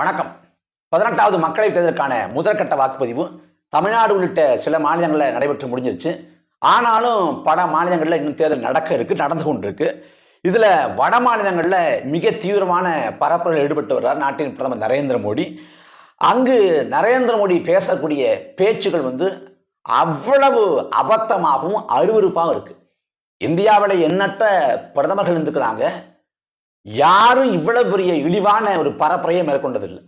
வணக்கம். பதினெட்டாவது மக்களவைத் தேர்தலுக்கான முதற்கட்ட வாக்குப்பதிவு தமிழ்நாடு உள்ளிட்ட சில மாநிலங்களில் நடைபெற்று முடிஞ்சிருச்சு. ஆனாலும் பல மாநிலங்களில் இன்னும் தேர்தல் நடக்க இருக்கு நடந்து கொண்டிருக்கு. இதில் வட மாநிலங்களில் மிக தீவிரமான பரப்புரையில் ஈடுபட்டு வர்றார் நாட்டின் பிரதமர் நரேந்திர மோடி. அங்கு நரேந்திர மோடி பேசக்கூடிய பேச்சுகள் வந்து அவ்வளவு அபத்தமாகவும் அருவருப்பாகவும் இருக்குது இந்தியாவில் எண்ணற்ற பிரதமர்கள் இருந்துக்கிறாங்க. யாரும் இவ்வளவு பெரிய இழிவான ஒரு பரப்புரையை மேற்கொண்டதில்லை.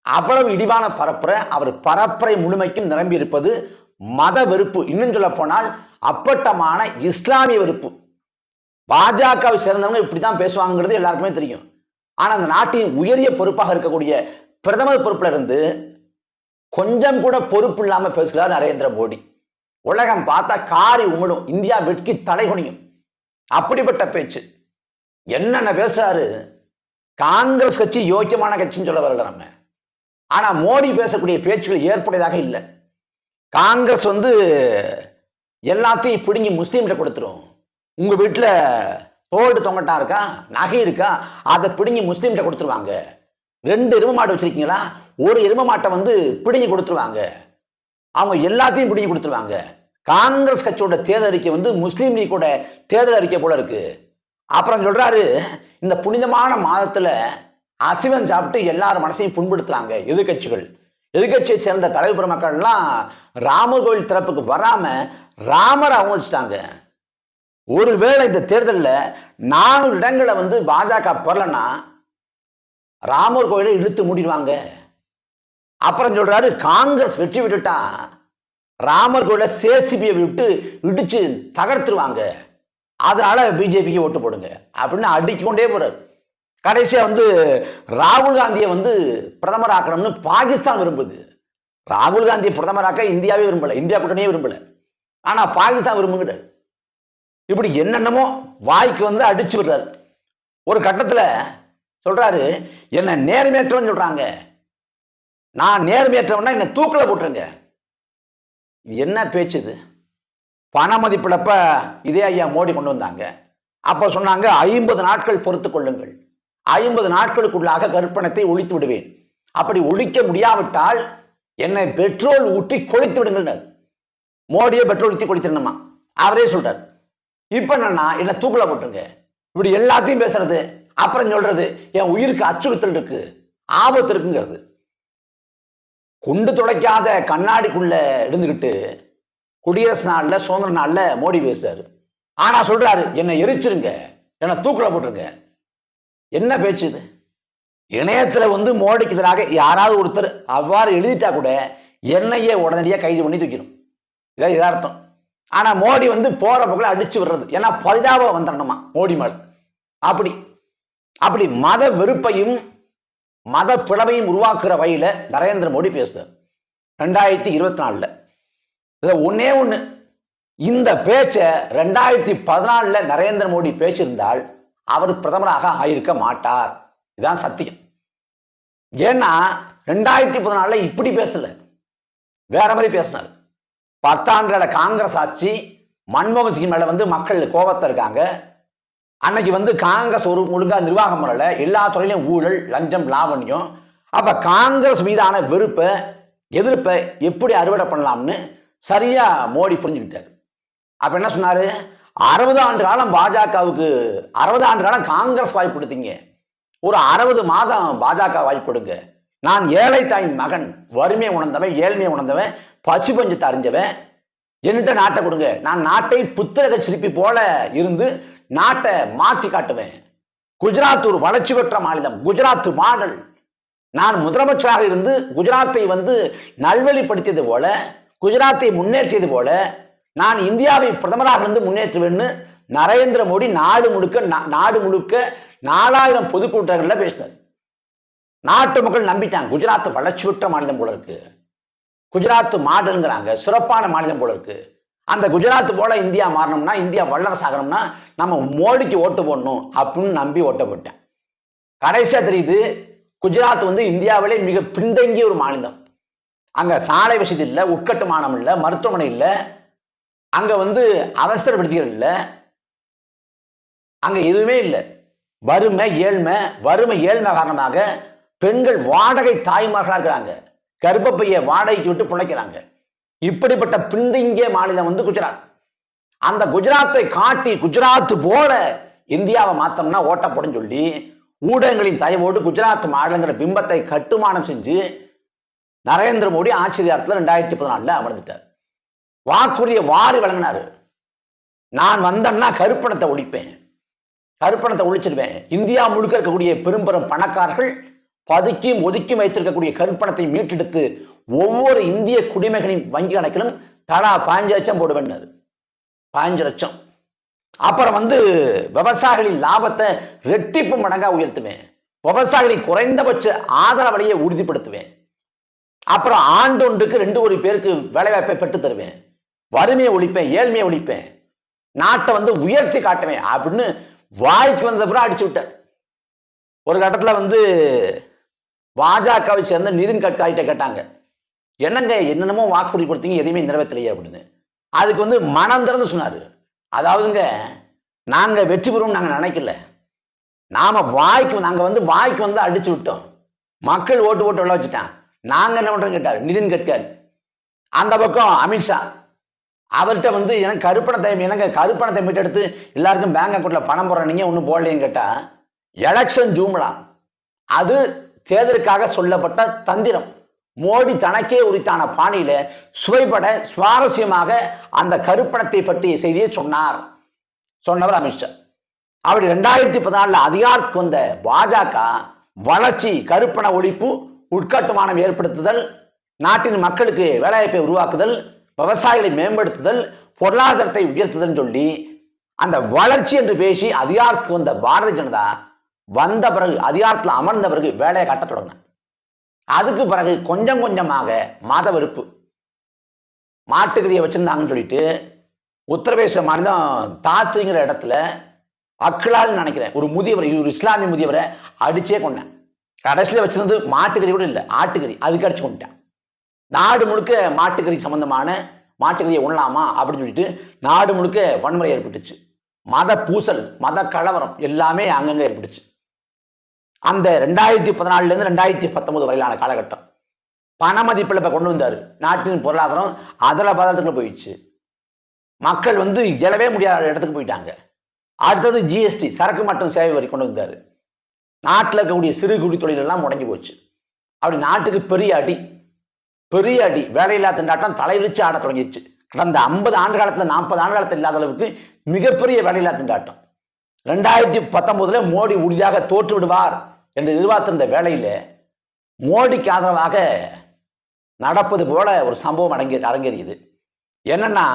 அவ்வளவு இழிவான பரப்புரை அவர் பரப்புரை முழுமைக்கும் நிரம்பி இருப்பது மத வெறுப்பு. இன்னும் சொல்ல போனால் அப்பட்டமான இஸ்லாமிய வெறுப்பு. பாஜகவை சேர்ந்தவங்க இப்படிதான் பேசுவாங்கிறது எல்லாருக்குமே தெரியும். ஆனா அந்த நாட்டின் உயரிய பொறுப்பாக இருக்கக்கூடிய பிரதமர் பொறுப்புல இருந்து கொஞ்சம் கூட பொறுப்பு இல்லாம பேசுகிறார் நரேந்திர மோடி. உலகம் பார்த்தா காரி உமிழும் இந்தியா வெட்கி தலைகுனியும் அப்படிப்பட்ட பேச்சு. என்னென்ன பேசுறாரு? காங்கிரஸ் கட்சி யோக்கியமான கட்சின்னு சொல்ல வரல நம்ம. ஆனா மோடி பேசக்கூடிய பேச்சுகள் ஏற்புடையதாக இல்லை. காங்கிரஸ் வந்து எல்லாத்தையும் பிடுங்கி முஸ்லீம்கிட்ட கொடுத்துரும். உங்க வீட்டில் தோல்டு தொங்கட்டா இருக்கா? நகை இருக்கா? அதை பிடுங்கி முஸ்லீம்கிட்ட கொடுத்துருவாங்க. ரெண்டு எரும மாடு வச்சிருக்கீங்களா? ஒரு எரும மாட்டை வந்து பிடுங்கி கொடுத்துருவாங்க. அவங்க எல்லாத்தையும் பிடுங்கி கொடுத்துருவாங்க. காங்கிரஸ் கட்சியோட தேர்தல் அறிக்கை வந்து முஸ்லீம் லீக்கோட தேர்தல் அறிக்கை போல இருக்குது அப்புறம் சொல்றாரு இந்த புனிதமான மாதத்துல அசிவம் சாப்பிட்டு எல்லார் மனசையும் புண்படுத்துறாங்க எதிர்கட்சிகள் எதிர்கட்சியை சேர்ந்த தலைவர் மக்கள்லாம் ராமர் கோயில் திறப்புக்கு வராம ராமரை அவமதிச்சிட்டாங்க. ஒருவேளை இந்த தேர்தலில் நானூறு இடங்களை வந்து பாஜக பெறலன்னா ராமர் கோயிலை இழுத்து மூடிடுவாங்க. அப்புறம் சொல்றாரு காங்கிரஸ் வெற்றி விட்டுட்டா ராமர் கோயிலை சேசிபியை விட்டு இடிச்சு தகர்த்துருவாங்க. அதனால பிஜேபிக்கு ஓட்டு போடுங்க அப்படின்னு அடிக்கொண்டே போறாரு. கடைசியாக வந்து ராகுல் காந்தியை வந்து பிரதமர் ஆக்கணும்னு பாகிஸ்தான் விரும்புது. ராகுல் காந்தியை பிரதமராக்க இந்தியாவே விரும்பல இந்தியா கூட்டணியே விரும்பல. ஆனால் பாகிஸ்தான் விரும்புகிறார். இப்படி என்னென்னமோ வாய்க்கு வந்து அடிச்சு விடுறாரு. ஒரு கட்டத்தில் சொல்கிறாரு என்னை நேர்மையற்றவன் சொல்கிறாங்க நான் நேர்மையற்றவன்னா என்னை தூக்கில் போட்டுருங்க. இது என்ன பேச்சு இது? பண மதிப்பிழப்ப இதே ஐயா மோடி கொண்டு வந்தாங்க. அப்ப சொன்னாங்க ஐம்பது நாட்கள் பொறுத்து கொள்ளுங்கள். ஐம்பது நாட்களுக்குள்ளாக கற்பணத்தை ஒழித்து விடுவேன். அப்படி ஒழிக்க முடியாவிட்டால் என்னை பெட்ரோல் ஊற்றி கொளித்து விடுங்கள் மோடியை பெட்ரோல் ஊற்றி கொளித்திடணுமா? அவரே சொல்றார். இப்ப என்னன்னா என்ன தூக்கில் போட்டுருங்க. இப்படி எல்லாத்தையும் பேசுறது அப்புறம் சொல்றது என் உயிருக்கு அச்சுறுத்தல் இருக்கு ஆபத்து இருக்குங்கிறது. குண்டு துளைக்காத கண்ணாடிக்குள்ள இருந்துகிட்டு குடியரசு நாளில் சுதந்திர நாளில் மோடி பேசுறாரு. ஆனா சொல்றாரு என்னை எரிச்சிருங்க என்னை தூக்கில் போட்டுருங்க. என்ன பேச்சு இது? இணையத்தில் வந்து மோடிக்கு எதிராக யாராவது ஒருத்தர் அவ்வாறு எழுதிட்டா கூட என்னையே உடனடியாக கைது பண்ணி தூக்கிடும். இதான் இதார்த்தம் ஆனால் மோடி வந்து போற பக்கம் அடிச்சு விடுறது. ஏன்னா பரிதாபம் வந்துடணுமா மோடி மேல்? அப்படி. அப்படி மத வெறுப்பையும் மத பிளவையும் உருவாக்குற வகையில் நரேந்திர மோடி பேசுறார். ரெண்டாயிரத்தி இருபத்தி நாலில். இதுல ஒன்னே ஒண்ணு. இந்த பேச்சை ரெண்டாயிரத்தி பதினாலுல நரேந்திர மோடி பேசியிருந்தால் அவர் பிரதமராக ஆயிருக்க மாட்டார். இதுதான் சத்தியம். ஏன்னா ரெண்டாயிரத்தி பதினாலுல இப்படி பேசல. வேற மாதிரி பேசினார். பத்தாண்டுகள காங்கிரஸ் ஆட்சி மன்மோகன் சிங் மேல வந்து மக்கள் கோபத்தை இருக்காங்க. அன்னைக்கு வந்து காங்கிரஸ் ஒரு ஒழுங்கா நிர்வாகம் பண்ணல. எல்லா துறையிலும் ஊழல் லஞ்சம் லாவண்யம். அப்ப காங்கிரஸ் மீதான வெறுப்பை எதிர்ப்பை எப்படி அறுவடை பண்ணலாம்னு சரியா மோடி புரிஞ்சுக்கிட்டார். அப்ப என்ன சொன்னாரு? அறுபது ஆண்டு காலம் பாஜகவுக்கு அறுபது ஆண்டு காலம் காங்கிரஸ் வாய்ப்பு கொடுத்தீங்க. ஒரு அறுபது மாதம் பாஜக வாய்ப்பு கொடுங்க. நான் ஏழை தாயின் மகன் வறுமையை உணர்ந்தவன் ஏழ்மையை உணர்ந்தவன் பசி பஞ்சத்தை அறிஞ்சவன் என்கிட்ட நாட்டை கொடுங்க. நான் நாட்டை புத்தக சிரிப்பி போல இருந்து நாட்டை மாற்றி காட்டுவேன். குஜராத் ஒரு வளர்ச்சி பெற்ற மாநிலம். குஜராத் மாடல். நான் முதலமைச்சராக இருந்து குஜராத்தை வந்து நல்வழிப்படுத்தியது போல குஜராத்தை முன்னேற்றியது போல நான் இந்தியாவை பிரதமராக இருந்து முன்னேற்றுவேன்னு நரேந்திர மோடி நாடு முழுக்க நா- நாடு முழுக்க நாலாயிரம் பொதுக்கூட்டங்களில் பேசினார். நாட்டு மக்கள் நம்பிட்டாங்க. குஜராத் வளர்ச்சி பெற்ற மாநிலம் போல இருக்கு. குஜராத் மாடலுங்கிறாங்க. சிறப்பான மாநிலம் போல இருக்கு. அந்த குஜராத் போல இந்தியா மாறணும்னா இந்தியா வல்லரசு ஆகணும்னா நம்ம மோடிக்கு ஓட்டு போடணும் அப்படின்னு நம்பி ஓட்ட போட்டேன். கடைசியா தெரியுது குஜராத் வந்து இந்தியாவிலே மிக பின்தங்கிய ஒரு மாநிலம். அங்கே சாலை வசதி இல்லை உட்கட்டுமானம் இல்லை மருத்துவமனை இல்லை அங்கே வந்து அவசர விடுதிகள் இல்லை அங்கே எதுவுமே இல்லை. வறுமை ஏழ்மை வறுமை ஏழ்மை காரணமாக பெண்கள் வாடகை தாய்மார்களாக இருக்கிறாங்க. கர்ப்பப்பையை வாடகைக்கு விட்டு பிழைக்கிறாங்க. இப்படிப்பட்ட பின்தங்கிய மாநிலம் வந்து குஜராத். அந்த குஜராத்தை காட்டி குஜராத் போல இந்தியாவை மாத்தம்னா ஓட்டப்படும் சொல்லி ஊடகங்களின் தயவோடு குஜராத் மாநிலங்கிற பிம்பத்தை கட்டுமானம் செஞ்சு நரேந்திர மோடி ஆச்சரியாரத்தில் ரெண்டாயிரத்தி பதினாலில் அமர்ந்துட்டார். வாக்குறுதியை வாரி வழங்கினார். நான் வந்தேன்னா கருப்பணத்தை ஒழிப்பேன். கருப்பணத்தை ஒழிச்சிடுவேன் இந்தியா முழுக்க இருக்கக்கூடிய பெரும்பெரும் பணக்காரர்கள் பதுக்கியும் ஒதுக்கியும் வைத்திருக்கக்கூடிய கருப்பணத்தை மீட்டெடுத்து ஒவ்வொரு இந்திய குடிமகனின் வங்கி கணக்கிலும் தலா பாஞ்சு லட்சம் போடுவேன்னாரு பாஞ்சு லட்சம். அப்புறம் வந்து விவசாயிகளின் லாபத்தை ரெட்டிப்பு மடங்காக உயர்த்துவேன். விவசாயிகளின் குறைந்தபட்ச ஆதரவலையை உறுதிப்படுத்துவேன். அப்புறம் ஆண்டொன்றுக்கு ரெண்டு கோடி பேருக்கு வேலைவாய்ப்பை பெற்று தருவேன். வறுமையை ஒழிப்பேன் ஏழ்மையை ஒழிப்பேன். நாட்டை வந்து உயர்த்தி காட்டுவேன் அப்படின்னு வாய்க்கு வந்த அப்புறம் அடிச்சு விட்டார் ஒரு கட்டத்தில் வந்து பாஜகவை சேர்ந்த நிதின் கட்காரிட்ட கேட்டாங்க. என்னங்க என்னென்னமோ வாக்குறுதி கொடுத்தீங்க எதையுமே நிறைவேற்றலையே அப்படின்னு. அதுக்கு வந்து மனம் திறந்து சொன்னார். அதாவதுங்க நாங்கள் வெற்றி பெறுவோம் நாங்கள் நினைக்கல. நாம வாய்க்கு நாங்கள் வந்து வாய்க்கு வந்து அடிச்சு விட்டோம். மக்கள் ஓட்டு ஓட்டு விளை வச்சுட்டான் நாங்கள் என்ன பண்ணுறோம் கேட்டார். நிதின் கட்காரி. அந்த பக்கம் அமித்ஷா அவர்கிட்ட வந்து எனக்கு கருப்பணத்தை எனக்கு கருப்பணத்தை மீட்டெடுத்து எல்லாருக்கும் பேங்க் அக்கௌண்ட்டில் பணம் போடுற நீங்கள் ஒன்றும் போடலைன்னு கேட்டால் எலெக்ஷன் ஜூம்லா அது தேர்தலுக்காக சொல்லப்பட்ட தந்திரம். மோடி தனக்கே உரித்தான பாணியில சுவைபட சுவாரஸ்யமாக அந்த கருப்பணத்தை பற்றிய செய்தியை சொன்னார். சொன்னவர் அமித்ஷா அப்படி ரெண்டாயிரத்தி பதினாலுல அதிகாரத்துக்கு வந்த பாஜக வளர்ச்சி கருப்பண ஒழிப்பு உட்கட்டுமானம் ஏற்படுத்துதல் நாட்டின் மக்களுக்கு வேலைவாய்ப்பை உருவாக்குதல் விவசாயிகளை மேம்படுத்துதல் பொருளாதாரத்தை உயர்த்துதல் சொல்லி அந்த வளர்ச்சி என்று பேசி அதிகாரத்துக்கு வந்த பாரதிய ஜனதா வந்த பிறகு அதிகாரத்தில் அமர்ந்த பிறகு வேலையை காட்டத் தொடங்கின அதுக்கு பிறகு கொஞ்சம் கொஞ்சமாக மத வெறுப்பு மாட்டுக்கறியை வச்சிருந்தாங்கன்னு சொல்லிட்டு உத்தரப்பிரதேச மாநிலம் தாத்துங்கிற இடத்துல அக்கலால் நினைக்கிறேன் ஒரு முதியவர் ஒரு இஸ்லாமிய முதியவரை அடிச்சே கொண்டேன் கடைசியில் வச்சிருந்து மாட்டுக்கறி கூட இல்லை ஆட்டுக்கறி. அதுக்கு அடிச்சு கொண்டுட்டேன். நாடு முழுக்க மாட்டுக்கறி சம்பந்தமான மாட்டுக்கறியை உண்ணலாமா அப்படின்னு சொல்லிட்டு நாடு முழுக்க வன்முறை ஏற்பட்டுச்சு. மத பூசல் மத கலவரம் எல்லாமே அங்கங்கே ஏற்பட்டுச்சு. அந்த ரெண்டாயிரத்தி பதினாலுலேருந்து ரெண்டாயிரத்தி பத்தொம்போது வரையிலான காலகட்டம். பண மதிப்பில் இப்போ கொண்டு வந்தார். நாட்டின் பொருளாதாரம் அதில் பதத்துக்குள்ள போயிடுச்சு. மக்கள் வந்து எழவே முடியாத இடத்துக்கு போயிட்டாங்க. அடுத்தது ஜிஎஸ்டி சரக்கு மற்றும் சேவை வரி கொண்டு வந்தார். நாட்டில் இருக்கக்கூடிய சிறு குடி தொழிலெல்லாம் முடங்கி போச்சு. அப்படி நாட்டுக்கு பெரிய அடி பெரிய அடி வேலையில்லா திண்டாட்டம் தலைவிரிச்சு ஆட தொடங்கிடுச்சு கடந்த ஐம்பது ஆண்டு காலத்தில் நாற்பது ஆண்டு காலத்தில் இல்லாத அளவுக்கு மிகப்பெரிய வேலையில்லா திண்டாட்டம் ரெண்டாயிரத்தி பத்தொன்பதுல மோடி உறுதியாக தோற்று விடுவார் என்று எதிர்பார்த்திருந்த வேலையில் மோடிக்கு ஆதரவாக நடப்பது போல ஒரு சம்பவம் அடங்கி அரங்கேறியது. என்னன்னா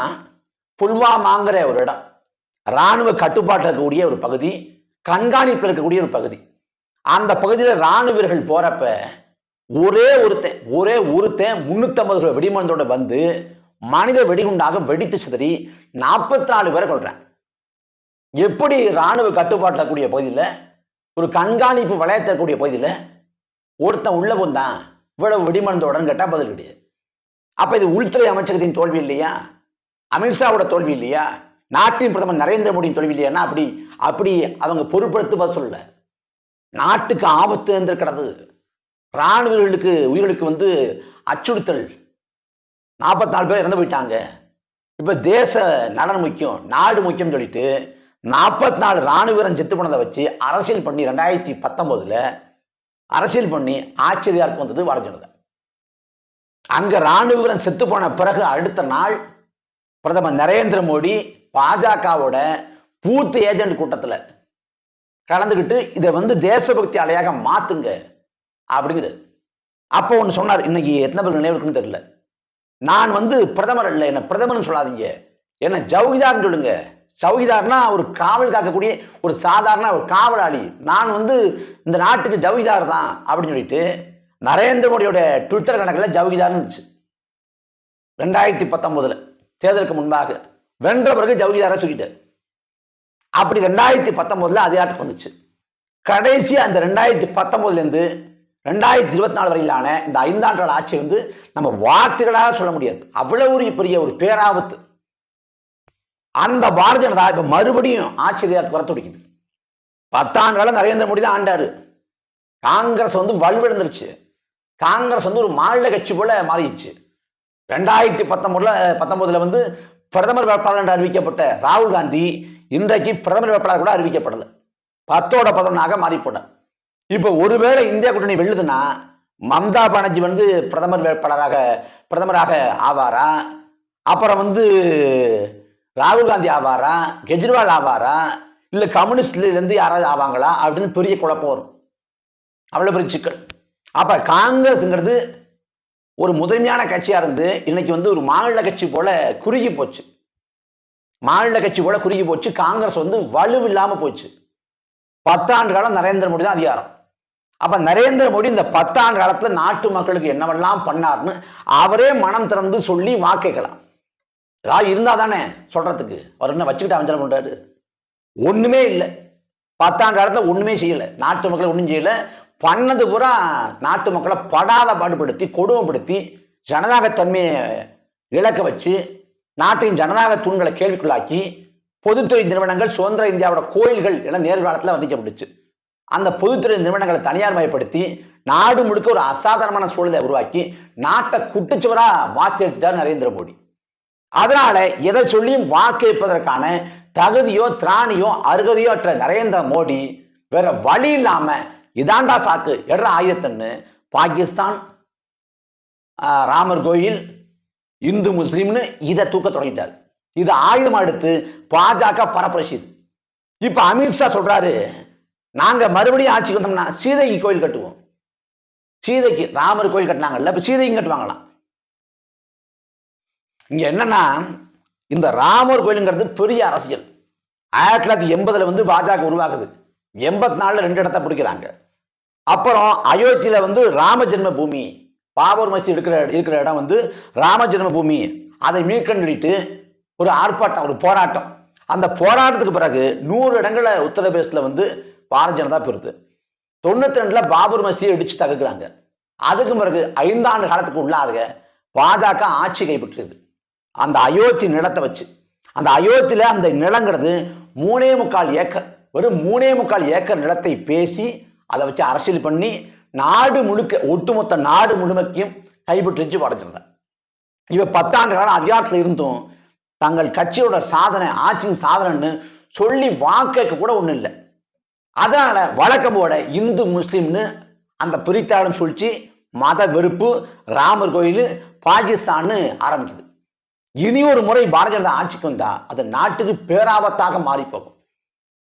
புல்வாமாங்கிற ஒரு இடம் இராணுவ கட்டுப்பாட்டில் இருக்கக்கூடிய ஒரு பகுதி கண்காணிப்பில் இருக்கக்கூடிய ஒரு பகுதி. அந்த பகுதியில் இராணுவர்கள் போறப்ப ஒரே ஒருத்தன் ஒரே ஒருத்தன் முன்னூத்தம்பது ரூபாய் வெடிமருந்தோட வந்து மனித வெடிகுண்டாக வெடித்து சிதறி நாற்பத்தி நாலு பேரை கொள்றேன் எப்படி இராணுவ கட்டுப்பாட்டில் கூடிய பகுதியில் ஒரு கண்காணிப்பு வளையத்தக்கூடிய பகுதியில் ஒருத்தன் உள்ள வந்தான் இவ்வளவு வெடிமருந்தோடன்னு கேட்டால் பதில் கிடையாது. அப்போ இது உள்துறை அமைச்சகத்தின் தோல்வி இல்லையா? அமித்ஷாவோட தோல்வி இல்லையா? நாட்டின் பிரதமர் நரேந்திர மோடியின் தோல்வி இல்லையானா அப்படி அப்படி அவங்க பொறுப்படுத்துவது சொல்லலை. நாட்டுக்கு ஆபத்து இருந்திருக்கிறது இராணுவர்களுக்கு உயிர்களுக்கு வந்து அச்சுறுத்தல். நாற்பத்தி நாலு பேர் இறந்து போயிட்டாங்க. இப்போ தேச நலன் முக்கியம் நாடு முக்கியம் சொல்லிட்டு நாற்பத்தி நாலு இராணுவ வீரன் செத்து போனதை வச்சு அரசியல் பண்ணி ரெண்டாயிரத்தி பத்தொம்போதில் அரசியல் பண்ணி ஆட்சி அதிகாரத்துக்கு வந்தது வடஜனதா அங்கே இராணுவ வீரன் செத்து போன பிறகு அடுத்த நாள் பிரதமர் நரேந்திர மோடி பாஜகவோட பூத் ஏஜென்ட் கூட்டத்தில் கலந்துக்கிட்டு இதை வந்து தேசபக்தி அலையாக மாத்துங்க அப்படிங்கிறது. அப்போ ஒன்று சொன்னார் இன்னைக்கு எத்தனை பேர் நினைவு இருக்குன்னு தெரியல. நான் வந்து பிரதமர் இல்லை என்ன பிரதமர்னு சொல்லாதீங்க. என்ன ஜவுகிதார்னு சொல்லுங்க. ஜவுகிதார்னா ஒரு காவல் காக்கக்கூடிய ஒரு சாதாரண ஒரு காவலாளி. நான் வந்து இந்த நாட்டுக்கு ஜவுகிதார் தான் அப்படின்னு சொல்லிட்டு நரேந்திர மோடியோட ட்விட்டர் கணக்கில் ஜவுகிதார்னு இருந்துச்சு. ரெண்டாயிரத்தி பத்தொன்பதுல தேர்தலுக்கு முன்பாக. வென்ற பிறகு ஜவுகிதாரை தூக்கிட்டார். அப்படி ரெண்டாயிரத்தி பத்தொன்பதுல அதிகாரத்துக்கு வந்துச்சு. கடைசி அந்த ரெண்டாயிரத்தி பத்தொம்போதுலேருந்து ரெண்டாயிரத்தி இருபத்தி நாலு வரையிலான இந்த ஐந்தாண்டுகள் ஆட்சி வந்து நம்ம வார்த்தைகளாக சொல்ல முடியாது. அவ்வளவு ஒரு பெரிய ஒரு பேராபத்து. அந்த பாரதிய ஜனதா இப்போ மறுபடியும் ஆட்சி அதிகாரத்துக்கு வர துடிக்குது பத்தாண்டு காலம் நரேந்திர மோடி தான் ஆண்டாரு. காங்கிரஸ் வந்து வலுவிழந்துருச்சு காங்கிரஸ் வந்து ஒரு மாநில கட்சி போல மாறிடுச்சு. ரெண்டாயிரத்தி பத்தொன்பதுல பத்தொன்பதுல வந்து பிரதமர் வேட்பாளர் என்று அறிவிக்கப்பட்ட ராகுல் காந்தி இன்றைக்கு பிரதமர் வேட்பாளர் கூட அறிவிக்கப்படலை. பத்தோட பதினொன்னாக மாறி இப்போ ஒருவேளை இந்தியா கூட்டணி வெல்லுதுன்னா மம்தா பானர்ஜி வந்து பிரதமர் வேட்பாளராக பிரதமராக ஆவாரா? அப்புறம் வந்து ராகுல் காந்தி ஆவாரா? கெஜ்ரிவால் ஆவாரா? இல்லை கம்யூனிஸ்ட்லேருந்து யாராவது ஆவாங்களா? அப்படின்னு பெரிய குழப்பம் வரும். அவ்வளோ பெரிய சிக்கல். அப்போ காங்கிரஸுங்கிறது ஒரு முதன்மையான கட்சியாக இருந்து இன்னைக்கு வந்து ஒரு மாநில கட்சி போல குறுகி போச்சு. மாநில கட்சி கூட குறுகி போச்சு. காங்கிரஸ் வந்து வலுவில்லாமல் போச்சு. பத்தாண்டு காலம் நரேந்திர மோடி தான் அதிகாரம். அப்ப நரேந்திர மோடி இந்த பத்தாண்டு காலத்துல நாட்டு மக்களுக்கு என்னவெல்லாம் பண்ணார்னு அவரே மனம் திறந்து சொல்லி வாக்கைக்கலாம். ஏதாவது இருந்தா தானே சொல்றதுக்கு. அவர் என்ன வச்சுக்கிட்டு அமைச்சர் பண்றாரு? ஒண்ணுமே இல்லை. பத்தாண்டு காலத்துல ஒண்ணுமே செய்யல. நாட்டு மக்களை ஒன்றும் செய்யல. பண்ணது பூரா நாட்டு மக்களை படாத பாடுபடுத்தி கொடுமைப்படுத்தி ஜனநாயகத்தன்மையை இழக்க வச்சு நாட்டின் ஜனநாயக தூண்களை கேள்விக்குள்ளாக்கி பொதுத்துறை நிறுவனங்கள் சுதந்திர இந்தியாவோட கோயில்கள் என நேர்காலத்தில் வர்ணிக்கப்பட்டுச்சு. அந்த பொதுத்துறை நிறுவனங்களை தனியார் மயப்படுத்தி நாடு முழுக்க ஒரு அசாதாரணமான சூழலை உருவாக்கி நாட்டை குட்டுச்சுவரா மாற்றி எடுத்துட்டார் நரேந்திர மோடி. அதனால எதை சொல்லியும் வாக்களிப்பதற்கான தகுதியோ திராணியோ அருகதையோ அற்ற நரேந்திர மோடி வேற வழி இல்லாம இதாண்டா சாக்கு எடுற ஆயுதத்தன்னு பாகிஸ்தான் ராமர் கோயில் இந்து முஸ்லீம்னு இதை தூக்க தொடங்கிட்டார். இது ஆயுதம் எடுத்து பாஜக பரப்புரட்சிது இப்ப அமித்ஷா சொல்றாரு நாங்க மறுபடியும் ஆட்சிக்கு வந்தோம்னா சீதைக்கு கோயில் கட்டுவோம். சீதைக்கு ராமர் கோயில் கட்டினாங்கல்ல இப்ப சீதைக்கும் கட்டுவாங்களாம். இங்க என்னன்னா இந்த ராமர் கோயிலுங்கிறது பெரிய அரசியல். ஆயிரத்தி தொள்ளாயிரத்தி எண்பதுல வந்து பாஜக உருவாகுது எண்பத்தி நாலுல ரெண்டு இடத்த பிடிக்கிறாங்க. அப்புறம் அயோத்தியில வந்து ராம ஜென்ம பூமி. பாபர் மசீத் இருக்கிற இருக்கிற இடம் வந்து ராம ஜென்மபூமி அதை மீட்கண்டிட்டு ஒரு ஆர்ப்பாட்டம் ஒரு போராட்டம். அந்த போராட்டத்துக்கு பிறகு நூறு இடங்களில் உத்தரப்பிரதேசத்தில் வந்து பாரதிய ஜனதா பெறுது. தொண்ணூத்தி ரெண்டுல பாபர் மசீதியை இடிச்சு தகுக்கிறாங்க அதுக்கு பிறகு ஐந்தாண்டு காலத்துக்கு உள்ளாக பாஜக ஆட்சி கைப்பற்றுது அந்த அயோத்தி நிலத்தை வச்சு. அந்த அயோத்தியில அந்த நிலங்கிறது மூணே முக்கால் ஏக்கர். வெறும் மூணே முக்கால் ஏக்கர் நிலத்தை பேசி அதை வச்சு அரசியல் பண்ணி நாடு முழுக்க ஒட்டுமொத்த நாடு முழுமைக்கும் கைப்பற்றிச்சு படைச்சிருந்தார் இவ பத்தாண்டு காலம் அதிகாரத்தில் இருந்தும் தங்கள் கட்சியோட சாதனை ஆட்சியின் சாதனைன்னு சொல்லி வாக்கேற்க கூட ஒன்றும் இல்லை. அதனால வழக்கம் போட இந்து முஸ்லீம்னு அந்த பிரித்தாளும் சொல்லிச்சு மத வெறுப்பு ராமர் கோயில் பாகிஸ்தான்னு ஆரம்பிக்குது. இனி ஒரு முறை பாரதிய ஜனதா ஆட்சிக்கு வந்தா அது நாட்டுக்கு பேராபத்தாக மாறி போகும்.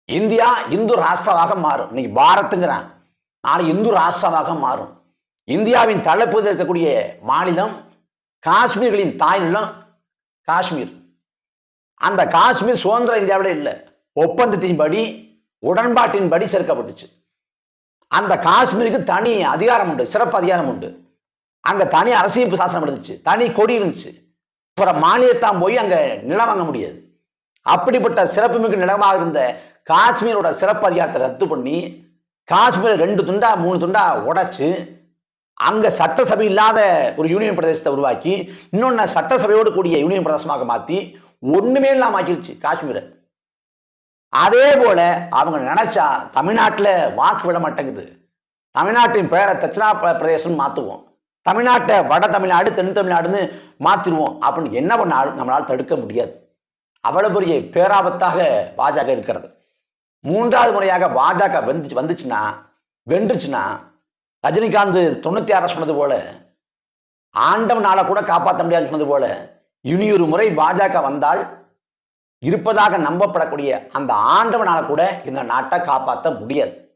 இந்தியா இந்து ராஷ்டிரமாக மாறும். இன்னைக்கு பாரத்துங்கிறான் நாளை இந்து ராஷ்டிரமாக மாறும். இந்தியாவின் தலைப்பகுதியில் இருக்கக்கூடிய மாநிலம் காஷ்மீர்களின் தாய் நிலம் காஷ்மீர். அந்த காஷ்மீர் சுதந்திர இந்தியாவிட இல்லை. ஒப்பந்தத்தின்படி உடன்பாட்டின்படி சேர்க்கப்பட்டுச்சு. அந்த காஷ்மீருக்கு தனி அதிகாரம் உண்டு சிறப்பு அதிகாரம் உண்டு. அங்கே தனி அரசியல் சாசனம் இருந்துச்சு தனி கொடி இருந்துச்சு. அப்புறம் மாநிலத்தான் போய் அங்கே நிலம் வாங்க முடியாது. அப்படிப்பட்ட சிறப்புமிக்க நிலமாக இருந்த காஷ்மீரோட சிறப்பு அதிகாரத்தை ரத்து பண்ணி காஷ்மீரை ரெண்டு துண்டா மூணு துண்டா உடைச்சு அங்கே சட்டசபை இல்லாத ஒரு யூனியன் பிரதேசத்தை உருவாக்கி இன்னொன்று சட்டசபையோடு கூடிய யூனியன் பிரதேசமாக மாற்றி ஒன்றுமே இல்லாம ஆக்கிருச்சு காஷ்மீரை. அதே போல அவங்க நினைச்சா தமிழ்நாட்டில் வாக்கு விட மாட்டேங்குது. தமிழ்நாட்டின் பெயரை தட்சிணா பிரதேசம் மாற்றுவோம் தமிழ்நாட்டை வட தமிழ்நாடு தென் தமிழ்நாடுன்னு மாற்றிடுவோம் அப்படின்னு என்ன பண்ணாலும் நம்மளால் தடுக்க முடியாது. அவ்வளவு பெரிய பேராபத்தாக பாஜக இருக்கிறது. மூன்றாவது முறையாக பாஜக வெந்துச்சு வந்துச்சுன்னா வென்றுச்சுன்னா ரஜினிகாந்த் தொண்ணூத்தி ஆறு சொன்னது போல ஆண்டவனால கூட காப்பாற்ற முடியாதுன்னு சொன்னது போல இனியொரு முறை பாஜக வந்தால் இருப்பதாக நம்பப்படக்கூடிய அந்த ஆண்டவனால கூட இந்த நாட்டை காப்பாற்ற முடியாது.